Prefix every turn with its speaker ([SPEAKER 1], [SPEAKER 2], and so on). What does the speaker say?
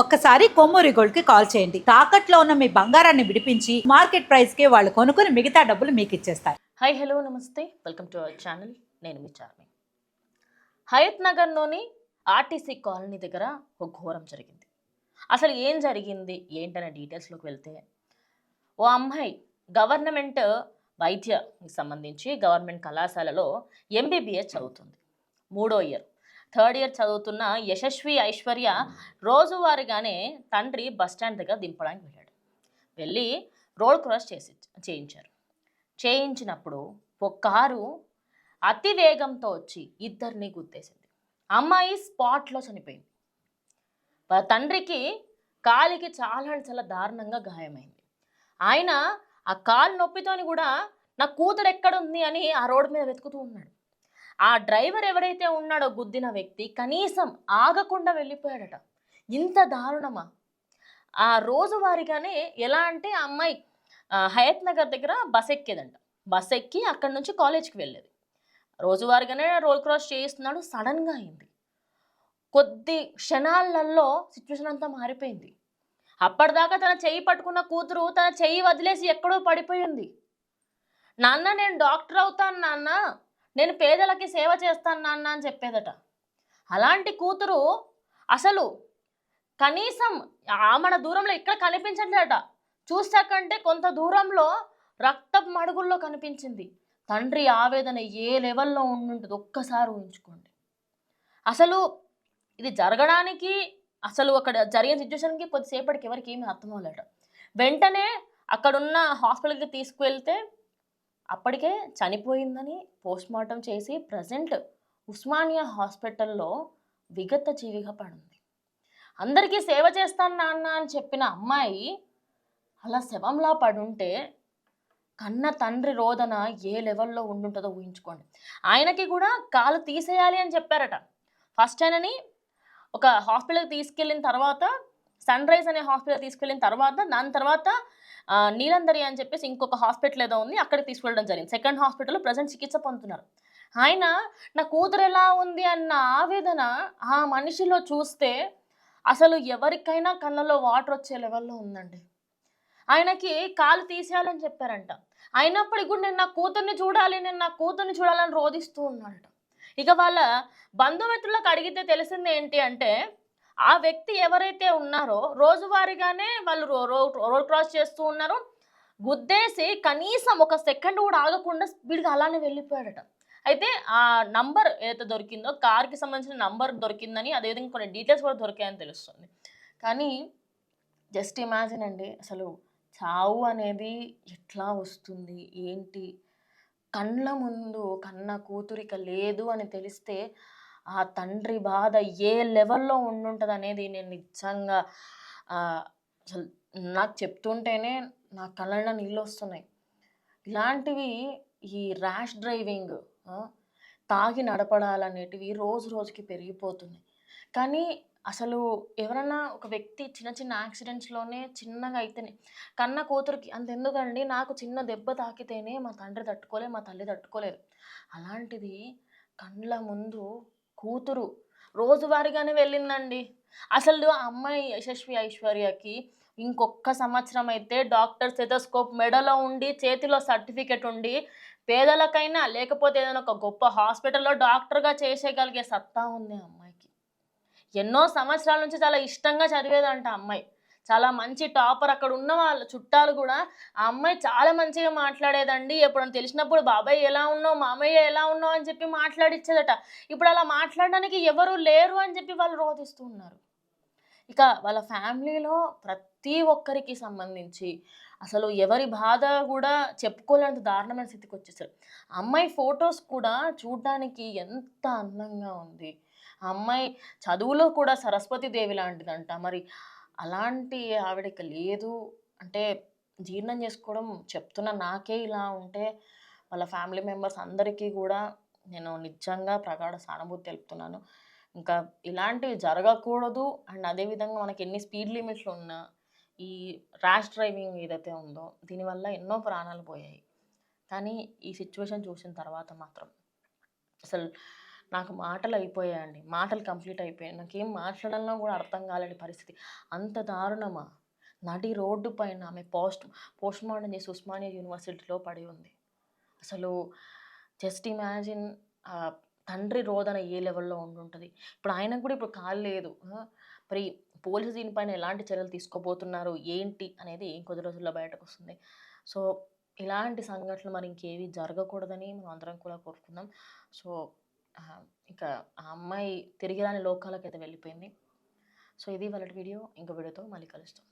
[SPEAKER 1] ఒక్కసారి కొమ్మూరి గోల్డ్కి కాల్ చేయండి. తాకట్లో ఉన్న మీ బంగారాన్ని విడిపించి మార్కెట్ ప్రైస్కి వాళ్ళు కొనుక్కుని మిగతా డబ్బులు మీకు ఇచ్చేస్తారు
[SPEAKER 2] హాయ్ హలో నమస్తే. వెల్కమ్ టు అవర్ ఛానల్ నేను మీ చార్మి. హయత్ నగర్లోని ఆర్టీసీ కాలనీ దగ్గర ఒక ఘోరం జరిగింది. అసలు ఏం జరిగింది? ఏంటనే డీటెయిల్స్లోకి వెళ్తే ఓ అమ్మాయి గవర్నమెంట్ వైద్యకి సంబంధించి గవర్నమెంట్ కళాశాలలో ఎంబీబీఎస్ చదువుతుంది. మూడో ఇయర్. థర్డ్ ఇయర్ చదువుతున్న యశస్వి ఐశ్వర్య రోజువారీగానే తండ్రి బస్ స్టాండ్ దగ్గర దింపడానికి వెళ్ళాడు వెళ్ళి రోడ్ క్రాస్ చేసి చేయించారు. చేయించినప్పుడు ఒక కారు అతి వేగంతో వచ్చి ఇద్దరిని గుద్దేసింది. అమ్మాయి స్పాట్లో చనిపోయింది. తండ్రికి కాలికి చాలా చాలా దారుణంగా గాయమైంది. ఆయన ఆ కాలు నొప్పితోని కూడా నా కూతురు ఎక్కడుంది? అని ఆ రోడ్డు మీద వెతుకుతూ ఉన్నాడు. ఆ డ్రైవర్ ఎవరైతే ఉన్నాడో గుద్దిన వ్యక్తి కనీసం ఆగకుండా వెళ్ళిపోయాడట. ఇంత దారుణమా? ఆ రోజువారీగానే ఎలా అంటే ఆ అమ్మాయి హయత్ నగర్ దగ్గర బస్ ఎక్కేదంట. బస్ ఎక్కి అక్కడి నుంచి కాలేజ్కి వెళ్ళేది. రోజువారీగానే రోడ్ క్రాస్ చేయిస్తున్నాడు. సడన్గా అయింది. కొద్ది క్షణాలలో సిచ్యువేషన్ అంతా మారిపోయింది. అప్పటిదాకా తన చెయ్యి పట్టుకున్న కూతురు తన చెయ్యి వదిలేసి ఎక్కడో పడిపోయింది. నాన్న నేను డాక్టర్ అవుతాను నాన్న. నేను పేదలకి సేవ చేస్తాను నాన్న అని చెప్పేదట. అలాంటి కూతురు అసలు కనీసం మన దూరంలో ఇక్కడ కనిపించట్లేదట. చూసాకంటే కొంత దూరంలో రక్తపు మడుగుల్లో కనిపించింది. తండ్రి ఆవేదన ఏ లెవెల్లో ఉండుంటుంది ఒక్కసారి ఊహించుకోండి. అసలు ఇది జరగడానికి అసలు అక్కడ జరిగిన సిచ్యువేషన్కి కొద్దిసేపటికి ఎవరికి ఏమీ అర్థం అవ్వలేట వెంటనే అక్కడున్న హాస్పిటల్కి తీసుకువెళ్తే అప్పటికే చనిపోయిందని పోస్ట్మార్టం చేసి ప్రజెంట్ ఉస్మానియా హాస్పిటల్లో విగత జీవిగా పడింది. అందరికీ సేవ చేస్తాను నాన్న అని చెప్పిన అమ్మాయి అలా శవంలా పడుంటే కన్న తండ్రి రోదన ఏ లెవెల్లో ఉండుంటుందో ఊహించుకోండి. ఆయనకి కూడా కాలు తీసేయాలి అని చెప్పారట. ఫస్ట్ ఆయనని ఒక హాస్పిటల్కి తీసుకెళ్ళిన తర్వాత సన్ రైజ్ అనే హాస్పిటల్ తీసుకెళ్ళిన తర్వాత దాని తర్వాత నీలందరి అని చెప్పేసి ఇంకొక హాస్పిటల్ ఏదో ఉంది అక్కడికి తీసుకెళ్ళడం జరిగింది. సెకండ్ హాస్పిటల్లో ప్రజెంట్ చికిత్స పొందుతున్నారు. ఆయన నా కూతురు ఎలా ఉంది? అన్న ఆవేదన ఆ మనిషిలో చూస్తే అసలు ఎవరికైనా కళ్ళలో వాటర్ వచ్చే లెవెల్లో ఉందండి. ఆయనకి కాలు తీసేయాలని చెప్పారంట. అయినప్పటికీ కూడా నేను నా కూతుర్ని చూడాలి నేను నా కూతుర్ని చూడాలని రోధిస్తూ ఉన్నాడట. ఇక వాళ్ళ బంధుమిత్రులకు అడిగితే తెలిసింది ఏంటి అంటే ఆ వ్యక్తి ఎవరైతే ఉన్నారో రోజువారీగానే వాళ్ళు రో రోడ్ క్రాస్ చేస్తూ ఉన్నారు. గుద్దేసి కనీసం ఒక సెకండ్ కూడా ఆగకుండా స్పీడ్గా అలానే వెళ్ళిపోయాడట. అయితే ఆ నంబర్ ఏదైతే దొరికిందో కార్కి సంబంధించిన నంబర్ దొరికిందని అదేవిధంగా కొన్ని డీటెయిల్స్ కూడా దొరికాయని తెలుస్తుంది. కానీ జస్ట్ ఇమాజిన్ అండి అసలు చావు అనేది ఎట్లా వస్తుంది? ఏంటి? కళ్ళ ముందు కన్న కూతురిక లేదు అని తెలిస్తే ఆ తండ్రి బాధ ఏ లెవెల్లో ఉండుంటుంది అనేది నేను నిజంగా అసలు నాకు చెప్తుంటేనే నా కళ్ళలో నీళ్ళు వస్తున్నాయి. ఇలాంటివి ఈ ర్యాష్ డ్రైవింగ్ తాగి నడపడాలనేటివి రోజు రోజుకి పెరిగిపోతున్నాయి. కానీ అసలు ఎవరైనా ఒక వ్యక్తి చిన్న చిన్న యాక్సిడెంట్స్లోనే చిన్నగా అయితేనే కన్న కూతురికి అంతెందుకండి నాకు చిన్న దెబ్బ తాకితేనే మా తండ్రి తట్టుకోలేదు మా తల్లి తట్టుకోలేదు. అలాంటిది కండ్ల ముందు కూతురు. రోజువారీగానే వెళ్ళిందండి. అసలు ఆ అమ్మాయి యశస్వి ఐశ్వర్యకి ఇంకొక సంవత్సరం అయితే డాక్టర్ సెథోస్కోప్ మెడలో ఉండి చేతిలో సర్టిఫికెట్ ఉండి పేదలకైనా లేకపోతే ఏదైనా ఒక గొప్ప హాస్పిటల్లో డాక్టర్గా చేసేయగలిగే సత్తా ఉంది అమ్మాయికి. ఎన్నో సంవత్సరాల నుంచి చాలా ఇష్టంగా చదివేదంట అమ్మాయి. చాలా మంచి టాపర్ అక్కడ ఉన్న వాళ్ళ చుట్టాలు కూడా ఆ అమ్మాయి చాలా మంచిగా మాట్లాడేదండి. ఎప్పుడు తెలిసినప్పుడు బాబాయ్ ఎలా ఉన్నావు? మామయ్య ఎలా ఉన్నావు? అని చెప్పి మాట్లాడిచ్చేదట. ఇప్పుడు అలా మాట్లాడడానికి ఎవరు లేరు అని చెప్పి వాళ్ళు రోధిస్తూ ఉన్నారు. ఇక వాళ్ళ ఫ్యామిలీలో ప్రతి ఒక్కరికి సంబంధించి అసలు ఎవరి బాధ కూడా చెప్పుకోలేంత దారుణమైన స్థితికి వచ్చేసారు. అమ్మాయి ఫొటోస్ కూడా చూడడానికి ఎంత అందంగా ఉంది. ఆ అమ్మాయి చదువులో కూడా సరస్వతి దేవి లాంటిదంట. మరి అలాంటి ఆవిడకి లేదు. అంటే జీర్ణం చేసుకోవడం చెప్తున్న నాకే ఇలా ఉంటే వాళ్ళ ఫ్యామిలీ మెంబర్స్ అందరికీ కూడా నేను నిజంగా ప్రగాఢ సానుభూతి తెలుపుతున్నాను. ఇంకా ఇలాంటివి జరగకూడదు. అండ్ అదేవిధంగా మనకి ఎన్ని స్పీడ్ లిమిట్లు ఉన్నా ఈ ర్యాష్ డ్రైవింగ్ ఏదైతే ఉందో దీనివల్ల ఎన్నో ప్రాణాలు పోయాయి. కానీ ఈ సిచ్యువేషన్ చూసిన తర్వాత మాత్రం అసలు నాకు మాటలు అయిపోయాయండి. మాటలు కంప్లీట్ అయిపోయాయి. నాకేం మాట్లాడాలన్నా కూడా అర్థం కాలేని పరిస్థితి. అంత దారుణమా? నడి రోడ్డు పైన ఆమె పోస్ట్ పోస్ట్ మార్టం చేసి ఉస్మానియా యూనివర్సిటీలో పడి ఉంది. అసలు జస్ట్ ఇమాజిన్ తండ్రి రోదన ఏ లెవెల్లో ఉండుంటుంది ఇప్పుడు ఆయనకు కూడా ఇప్పుడు కాలు లేదు. మరి పోలీసు దీనిపైన ఎలాంటి చర్యలు తీసుకోబోతున్నారు? ఏంటి? అనేది కొద్ది రోజుల్లో బయటకు వస్తుంది. సో ఇలాంటి సంఘటనలు మరి ఇంకేవి జరగకూడదని మనం అందరం కూడా కోరుకుందాం. సో ఇక ఆ అమ్మాయి తిరిగిరాని లోకాలకైతే వెళ్ళిపోయింది. సో ఇది వాళ్ళ వీడియో ఇంకో వీడియోతో మళ్ళీ కలుస్తాం.